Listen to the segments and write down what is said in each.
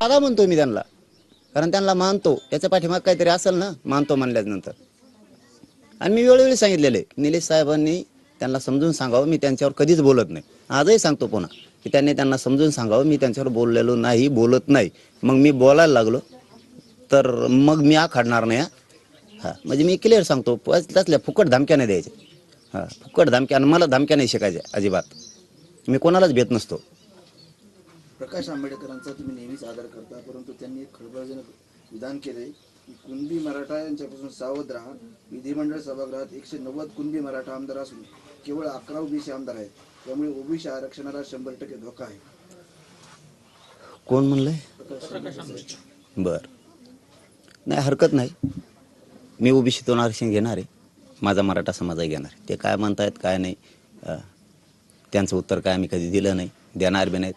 दादा म्हणतो मी त्यांना. कारण त्यांना मानतो. त्याच्या पाठीमाग काहीतरी असेल ना मानतो म्हणल्यानंतर. आणि मी वेळोवेळी सांगितलेले निलेश साहेबांनी त्यांना समजून सांगावं मी त्यांच्यावर कधीच बोलत नाही. आजही सांगतो पुन्हा की त्यांनी त्यांना समजून सांगावं मी त्यांच्यावर बोललेलो नाही बोलत नाही. मग मी बोलायला लागलो तर मग मी आखाडणार नाही हा. हा म्हणजे मी क्लिअर सांगतो त्यातल्या फुकट धमक्याने नाही द्यायच्या हा फुकट धमक्या आणि मला धमक्या नाही शिकायच्या अजिबात. मी कोणालाच भेट नसतो. प्रकाश आंबेडकरांचा तुम्ही नेहमीच आदर करता परंतु त्यांनी एक खळबळजनक विधान केले की कुणबी मराठा यांच्यापासून सावध राहा. विधिमंडळ सभागृहात एकशे नव्वद कुणबी मराठा आमदार असून केवळ अकरा ओबीसी आमदार आहेत. त्यामुळे ओबीसी आरक्षणाला शंभर टक्के धोका आहे. कोण म्हणलंय? प्रकाश आंबेडकर. साहेब. बर. नाही हरकत नाही. मी ओबीसीतून आरक्षण घेणार आहे. माझा मराठा समाजही घेणार आहे. ते काय म्हणतायत काय नाही त्यांचं उत्तर काय आम्ही कधी दिलं नाही. देणार बी नाहीत.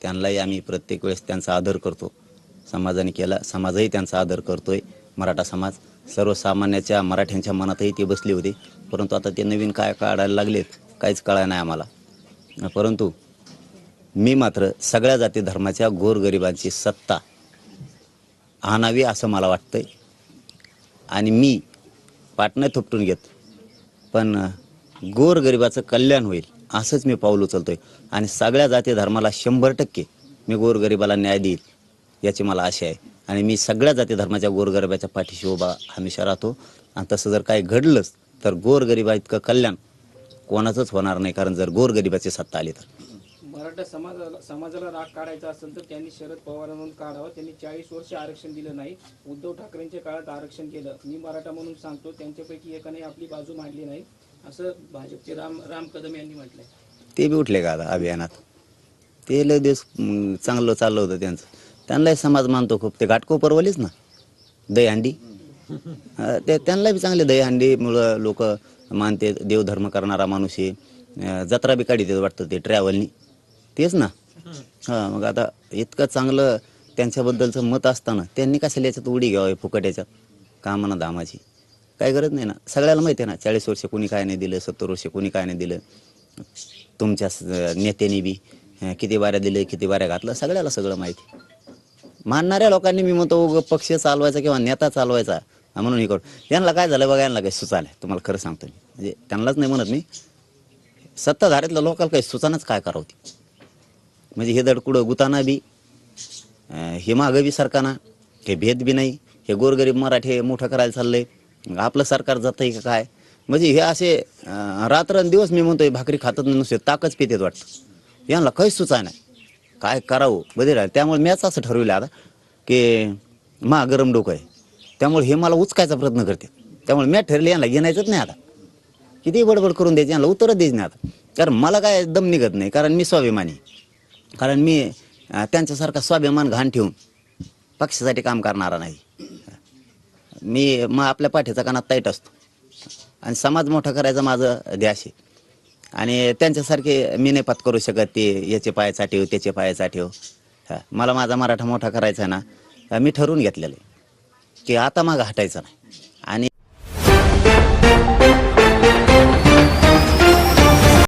त्यांनाही आम्ही प्रत्येक वेळेस त्यांचा आदर करतो. समाजाने केला समाजही त्यांचा आदर करतोय. मराठा समाज सर्वसामान्याच्या मराठ्यांच्या मनातही ते बसले होते. परंतु आता ते नवीन काय काढायला लागलेत काहीच कळाय नाही आम्हाला. परंतु मी मात्र सगळ्या जाती धर्माच्या गोरगरिबांची सत्ता आणावी असं मला वाटतंय. आणि मी पाटणं थोपटून घेत पण गोरगरिबाचं कल्याण होईल. असंच मी पाऊल उचलतोय. आणि सगळ्या जाती धर्माला शंभर टक्के मी गोरगरिबाला न्याय देईल याची मला आशा आहे. आणि मी सगळ्या जाती धर्माच्या गोरगरिबाच्या पाठीशी उभा हमेशा राहतो. आणि तसं जर काही घडलंच तर गोरगरिबा इतकं कल्याण कोणाचंच होणार नाही कारण जर गोरगरिबाची सत्ता आली तर. मराठा समाजाला समाजाला राग काढायचा असेल तर त्यांनी शरद पवारांकडून काढावं. त्यांनी चाळीस वर्ष आरक्षण दिलं नाही. उद्धव ठाकरेंच्या काळात आरक्षण केलं. मी मराठा म्हणून सांगतो त्यांच्यापैकी एकाने आपली बाजू मांडली नाही. असं भाजपचे राम राम कदम यांनी म्हटलंय. ते बी उठले का आता अभियानात? ते लय दिवस म, चांगलं चाललं होतं त्यांचं. त्यांनाही समाज मानतो खूप. ते घाटकोपरवालीच ना दहीहंडी. अं, ते त्यांना बी चांगले दहीहंडी मुलं लोक मानते देवधर्म करणारा माणूस आहे. अं, जत्रा बी काढीत वाटतं ते ट्रॅव्हलनी तेच ना. हां मग आता इतकं चांगलं त्यांच्याबद्दलचं मत असताना त्यांनी कशाला याच्यात उडी घ्यावी फुकट याच्यात? कामाना धामाची काय गरज नाही ना. सगळ्याला माहिती आहे ना चाळीस वर्ष कोणी काय नाही दिलं सत्तर वर्ष कोणी काय नाही दिलं. तुमच्या नेत्याने बी किती बाऱ्या दिलं किती बाऱ्या घातलं सगळ्याला सगळं माहिती. मानणाऱ्या लोकांनी मी म्हणतो पक्ष चालवायचा किंवा नेता चालवायचा म्हणून हे करू. यांना काय झालं बघा यांना काही सुचालय तुम्हाला खरं सांगतो मी. म्हणजे त्यांनाच नाही म्हणत मी. सत्ताधाऱ्यातल्या लोकांना काही सुचानच काय करावती म्हणजे हे दडकुडं गुताना बी हे मागं बी सरकाना हे भेद बी नाही. हे गोरगरीब मराठे मोठं करायला चाललंय. आपलं सरकार जातंय का काय? म्हणजे हे असे रात्रंदिवस मी म्हणतोय भाकरी खातच नुसते ताकच पितेत वाटतं. यांना काहीच सुचा नाही. काय करावं? बदल त्यामुळे मॅच असं ठरवलं आता की मा गरम डोकं आहे. त्यामुळे हे मला उचकायचा प्रयत्न करते. त्यामुळे मॅच ठरले यांना येण्याचंच नाही आता. किती बडबड करून द्यायची यांना उत्तरच द्यायची नाही आता. कारण मला काय दम निघत नाही. कारण मी स्वाभिमानी. कारण मी त्यांच्यासारखा स्वाभिमान घाण ठेवून पक्षासाठी काम करणारा नाही. मी मग आपल्या पाठीचा कानात ताईट असतो. आणि समाज मोठा करायचा माझं ध्यास आहे. आणि त्यांच्यासारखे मी नाही पत्करू शकत ते याचे पायाचा ठेव हो, त्याचे पायाचा ठेव हो. हा, मला माझा मराठा मोठा करायचा ना मी ठरवून घेतलेलं आहे. की आता मागं हटायचं नाही.